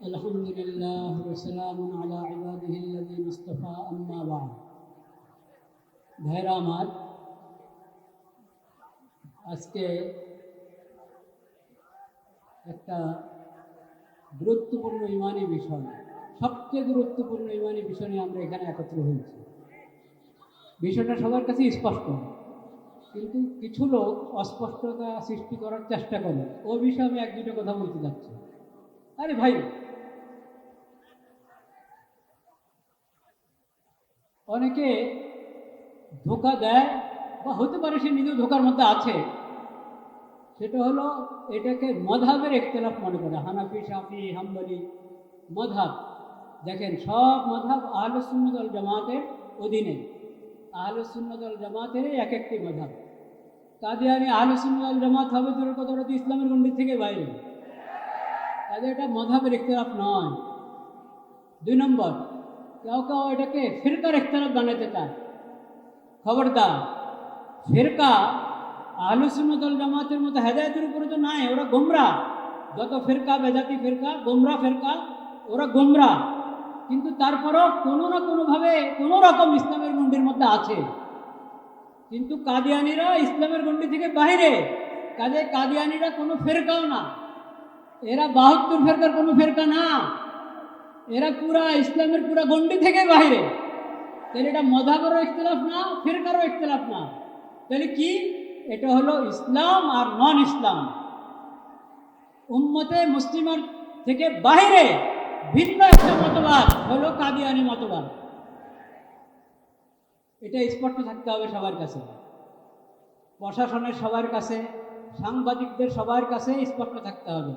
الحمد لله وسلام على عباده الذين اصطفى أما بعد ভাইরা আমার আজকে একটা গুরুত্বপূর্ণ ইমানি বিষয় সবচেয়ে গুরুত্বপূর্ণ ইমানি বিষয় নিয়ে আমরা এখানে একত্র হয়েছি বিষয়টা সবার কাছে স্পষ্ট কিন্তু কিছু লোক অস্পষ্টতা সৃষ্টি করার চেষ্টা করে ও বিষয়ে আমি এক দুটো কথা বলতে যাচ্ছি আরে ভাই অনেকে ধোকা দেয় বা হতে পারে সে নিজেও ধোকার মধ্যে আছে। সেটা হলো এটাকে মধাবের একতলাফ মনে করে। হানাফি সাফি হাম্বলি মধাব। দেখেন, সব মধাব আহলুসুন্নদল জামাতের অধীনে। আহলুসুন্নদল জামাতের এক একটি মধাব। কাদিয়ানি আহলুসুন্নদল জামাত হবে দূরের কথা তো ইসলামের গণ্ডির থেকে বাইরে। কাজে এটা মধাবের একতলাফ নয়। দুই নম্বর কেউ কেউ এটাকে ফিরকার একতলাফ বানাতে চায়। খবরদার, ফেরকা আহলুসুন্নতল জামাতের মতো হেদায়তের উপরে তো নাই, ওরা গোমরা। যত ফেরকা, বেজাতি ফেরকা, গোমরা ফেরকা, ওরা গোমরা। কিন্তু তারপরও কোনো না কোনোভাবে কোনো রকম ইসলামের গণ্ডির মধ্যে আছে। কিন্তু কাদিয়ানিরা ইসলামের গণ্ডি থেকে বাইরে কাজে কাদিয়ানিরা কোনো ফেরকাও না। এরা বাহাত্তর ফেরকার কোনো ফেরকা না। এরা পুরা ইসলামের পুরা গণ্ডি থেকে বাইরে। তাহলে এটা মধাবেরও ইখতলাফ না, ফেরকারও ইখতলাফ না। তাহলে কি? এটা হলো ইসলাম আর নন ইসলাম উম্মতে মুসলিমের থেকে বাইরে ভিন্ন একটা মতবাদ হলো কাদিয়ানি মতবাদ। এটা স্পষ্ট থাকতে হবে সবার কাছে। প্রশাসনের সবার কাছে, সাংবাদিকদের সবার কাছে স্পষ্ট থাকতে হবে।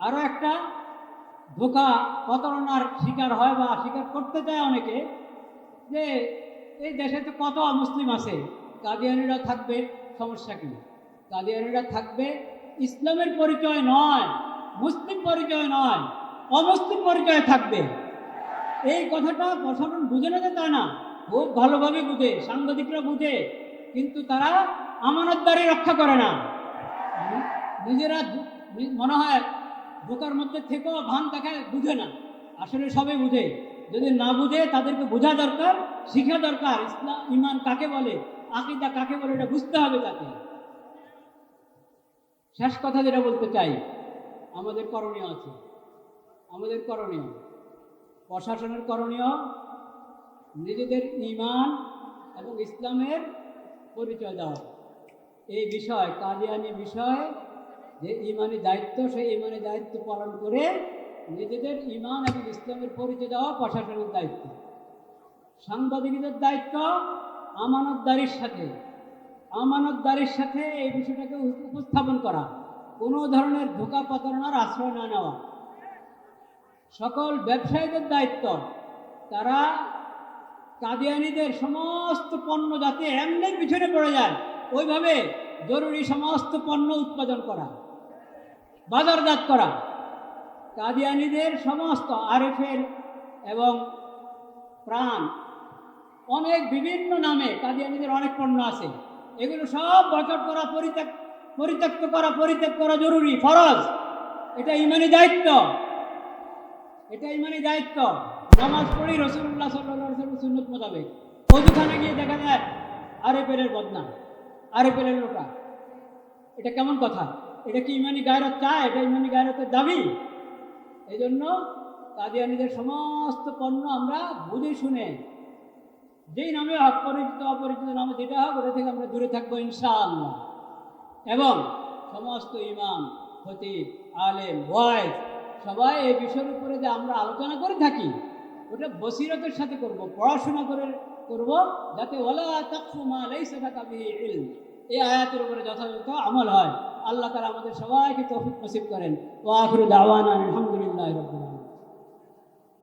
আরও একটা ধোকা প্রতারণার শিকার হয় বা স্বীকার করতে চায় অনেকে, যে এই দেশে তো কত মুসলিম আছে, কাদিয়ানিরা থাকবে, সমস্যা কি? কাদিয়ানিরা থাকবে, ইসলামের পরিচয় নয়, মুসলিম পরিচয় নয়, অমুসলিম পরিচয় থাকবে। এই কথাটা প্রশাসন বুঝে না তা না, খুব ভালোভাবে বুঝে, সাংবাদিকরা বুঝে, কিন্তু তারা আমানতদারি রক্ষা করে না। নিজেরা মনে হয় বোকার মধ্যে থেকেও ভান দেখায় বুঝে না। আসলে সবে বুঝে। যদি না বুঝে, তাদেরকে বোঝা দরকার, শিখা দরকার। ইসলাম, ইমান কাকে বলে? আকিদা কাকে বলে? এটা বুঝতে হবে তাকে। শেষ কথা যেটা বলতে চাই, আমাদের করণীয় আছে। আমাদের করণীয়। প্রশাসনের করণীয় নিজেদের ইমান এবং ইসলামের পরিচয় দেওয়া। এই বিষয়, কাদিয়ানি বিষয় যে ইমানি দায়িত্ব, সেই ইমানি দায়িত্ব পালন করে নিজেদের ইমান এবং ইসলামের পরিচয় দেওয়া প্রশাসনের দায়িত্ব। সাংবাদিকদের দায়িত্ব আমানতদারির সাথে। আমানতদারির সাথে এই বিষয়টাকে উপস্থাপন করা। কোনো ধরনের ধোকা প্রতারণার আশ্রয় না নেওয়া। সকল ব্যবসায়ীদের দায়িত্ব। তারা কাদিয়ানিদের সমস্ত পণ্য যাতে এমনি পিছনে পড়ে যায়, ওইভাবে জরুরি সমস্ত পণ্য উৎপাদন করা। বাজারজাত করা। কাদিয়ানিদের সমস্ত আরএফের এবং প্রাণ, অনেক বিভিন্ন নামে কাদিয়ানিদের অনেক পণ্য আছে। এগুলো সব বয়কট করা পরিত্যাগ, পরিত্যক্ত করা, পরিত্যাগ করা জরুরি, ফরজ। এটা ইমানি দায়িত্ব। এটা ইমানি দায়িত্ব। নামাজ পড়ি রসুল্লাহ সাল্লাহ সুন্নত মোতাবেক। ওখানে গিয়ে দেখা যায় আরএফেলের বদনাম আরএফেলের লোটা। এটা কেমন কথা? এটা কি ইমানি গায়রত? চায় এটা ইমানি গায়রতের দাবি। এই জন্য কাদিয়ানিদের সমস্ত পণ্য আমরা বুঝে শুনে, যেই নামে হক পরিচিত অপরিচিত নামে যেটা হোক, ওটা থেকে আমরা দূরে থাকব ইনশাআল্লাহ। এবং সমস্ত ইমাম, খতিব, আলেম বয়েস সবাই এই বিষয়ের উপরে যে আমরা আলোচনা করে থাকি, ওটা বসিরতের সাথে করব, পড়াশোনা করে করব, যাতে ওলা তাকফুমা লাইসা থাকা ইলম। এই আয়াতের উপরে যথাযথ আমল হয়। আল্লাহ তালা আমাদের সবাইকে তৌফিক নসিব করেন। ও আখরু দাওয়ান আলহামদুলিল্লাহ রবিল্লা